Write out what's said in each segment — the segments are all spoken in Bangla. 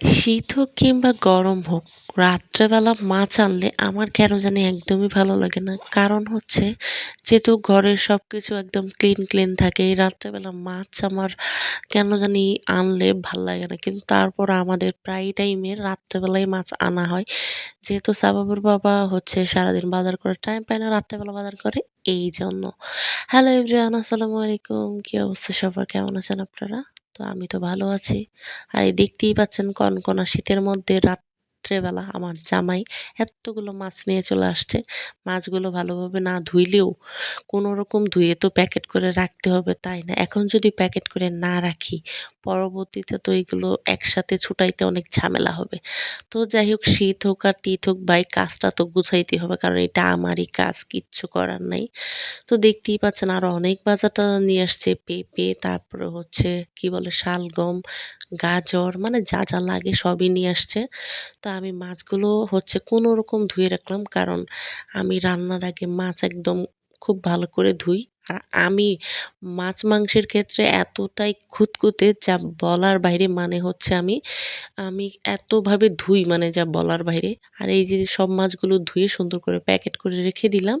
শীত হোক কিংবা গরম হোক, রাত্রেবেলা মাছ আনলে আমার কেন জানি একদমই ভালো লাগে না। কারণ হচ্ছে যেহেতু ঘরের সব কিছু একদম ক্লিন ক্লিন থাকে, এই রাত্রেবেলা মাছ আমার কেন জানি আনলে ভালো লাগে না। কিন্তু তারপর আমাদের প্রায় টাইমে রাত্রেবেলায় মাছ আনা হয়। যেহেতু সাবাবুর বাবা হচ্ছে সারাদিন বাজার করার টাইম পায় না রাত্রেবেলা বাজার করে এই জন্য হ্যালো এভরিওয়ান আসসালামু আলাইকুম। কী অবস্থা সবার? কেমন আছেন আপনারা? তো আমি তো ভালো আছি। আর এই দেখতেই পাচ্ছেন কনকনা শীতের মধ্যে রাত্রেবেলা আমার জামাই এতগুলো মাছ নিয়ে চলে আসছে। মাছগুলো ভালোভাবে না ধুইলেও কোনো রকম ধুয়ে তো প্যাকেট করে রাখতে হবে, তাই না? এখন যদি প্যাকেট করে না রাখি, পরবর্তীতে তো এইগুলো একসাথে ছুটাইতে অনেক ঝামেলা হবে। তো যাই হোক, শীত হোক আর টিত হোক, ভাই, কাজটা তো গুছাইতে হবে, কারণ এটা আমারই কাজ, কিচ্ছু করার নাই। তো দেখতেই পাচ্ছেন আরও অনেক বাজারটা নিয়ে আসছে, পেঁপে, তারপরে হচ্ছে, কি বলে, শালগম, গাজর মানে যা যা লাগে সবই নিয়ে আসছে। তো আমি মাছগুলো হচ্ছে কোনো রকম ধুয়ে রাখলাম, কারণ আমি রান্নার আগে মাছ একদম খুব ভালো করে ধুই। আর আমি মাছ মাংসের ক্ষেত্রে এতটাই খুঁতখুঁতে যা বলার বাইরে মানে হচ্ছে আমি আমি এতভাবে ধুই মানে যা বলার বাইরে। আর এই যে সব মাছগুলো ধুয়ে সুন্দর করে প্যাকেট করে রেখে দিলাম।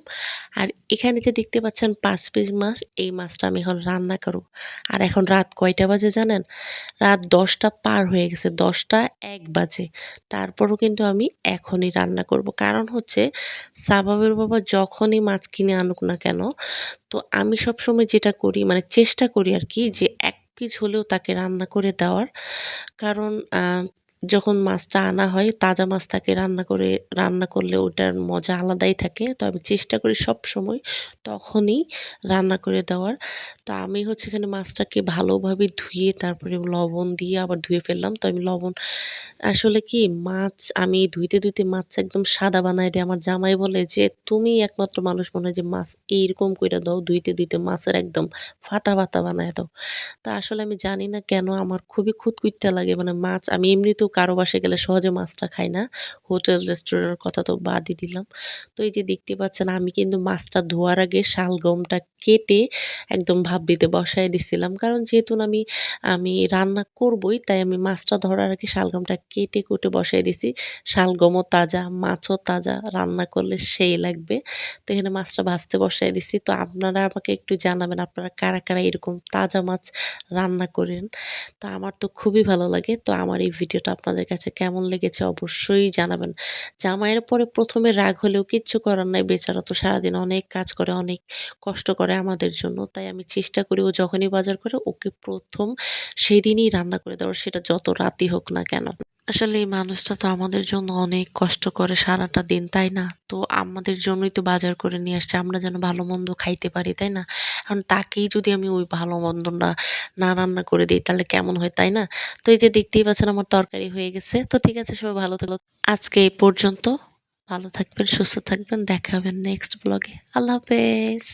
আর এখানে যে দেখতে পাচ্ছেন পাঁচ পিস মাছ, এই মাছটা আমি এখন রান্না করব। আর এখন রাত কয়টা বাজে জানেন? রাত দশটা পার হয়ে গেছে, দশটা এক বাজে। তারপরও কিন্তু আমি এখনই রান্না করব। কারণ হচ্ছে সাবাবের বাবা যখনই মাছ কিনে আনুক না কেন তো আমি সবসময় যেটা করি মানে চেষ্টা করি আর কি, যে এক পিস হলেও তাকে রান্না করে দেওয়ার। কারণ যখন মাছটা আনা হয়, তাজা মাছ তাকে রান্না করে, রান্না করলে ওটার মজা আলাদাই থাকে। তো আমি চেষ্টা করি সব সময় তখনই রান্না করে দেওয়ার। তো আমি হচ্ছে এখানে মাছটাকে ভালোভাবে ধুয়ে, তারপরে লবণ দিয়ে আবার ধুয়ে ফেললাম। তো আমি লবণ, আসলে কি মাছ, আমি ধুইতে ধুইতে মাছ একদম সাদা বানায় দিয়ে। আমার জামাই বলে যে, তুমি একমাত্র মানুষ মনে হয় যে মাছ এইরকম করে দাও, ধুইতে ধুইতে মাছের একদম ফাতা ফাতা বানায় দাও। তা আসলে আমি জানি না কেন আমার খুবই খুঁতখুঁতটা লাগে। মানে মাছ, আমি এমনিতেও কারও বাসায় গেলে সহজে মাছটা খাই না। হোটেল রেস্টুরেন্টের কথা তো বাদই দিলাম। তো এই যে দেখতে পাচ্ছেন, আমি কিন্তু মাছটা ধোয়ার আগে শালগমটা কেটে একদম ভাব দিতে বসায় দিছিলাম। কারণ যেহেতু আমি আমি রান্না করবই, তাই আমি মাছটা ধরার আগে শালগমটা কেটে কুটে বসাই দিছি। শালগমও তাজা, মাছও তাজা, রান্না করলে সেই লাগবে। তো এখানে মাছটা ভাজতে বসাই দিছি। তো আপনারা আমাকে একটু জানাবেন, আপনারা কারা কারা এরকম তাজা মাছ রান্না করেন? তো আমার তো খুবই ভালো লাগে। তো আমার এই ভিডিওটা আপনাদের কাছে কেমন লেগেছে অবশ্যই জানাবেন। জামাইয়ের পরে প্রথমে রাগ হলেও কিচ্ছু করার নাই, বেচারা তো সারাদিন অনেক কাজ করে, অনেক কষ্ট করে আমাদের জন্য। তাই আমি চেষ্টা করি ও যখনই বাজার করে ওকে প্রথম সেদিনই রান্না করে দেওয়ার, সেটা যত রাতই হোক না কেন। আসলে এই মানুষটা তো আমাদের জন্য অনেক কষ্ট করে সারাটা দিন, তাই না? তো আমাদের জন্যই তো বাজার করে নিয়ে আসছে, আমরা যেন ভালো মন্দ খাইতে পারি, তাই না? এখন তাকেই যদি আমি ওই ভালো মন্দ না না রান্না করে দিই, তাহলে কেমন হয়, তাই না? তো এই যে দেখতেই পাচ্ছেন আমার তরকারি হয়ে গেছে। তো ঠিক আছে, সবাই ভালো থাকল আজকে এই পর্যন্ত। ভালো থাকবেন, সুস্থ থাকবেন। দেখা হবেন নেক্সট ব্লগে। আল্লাহ হাফেজ।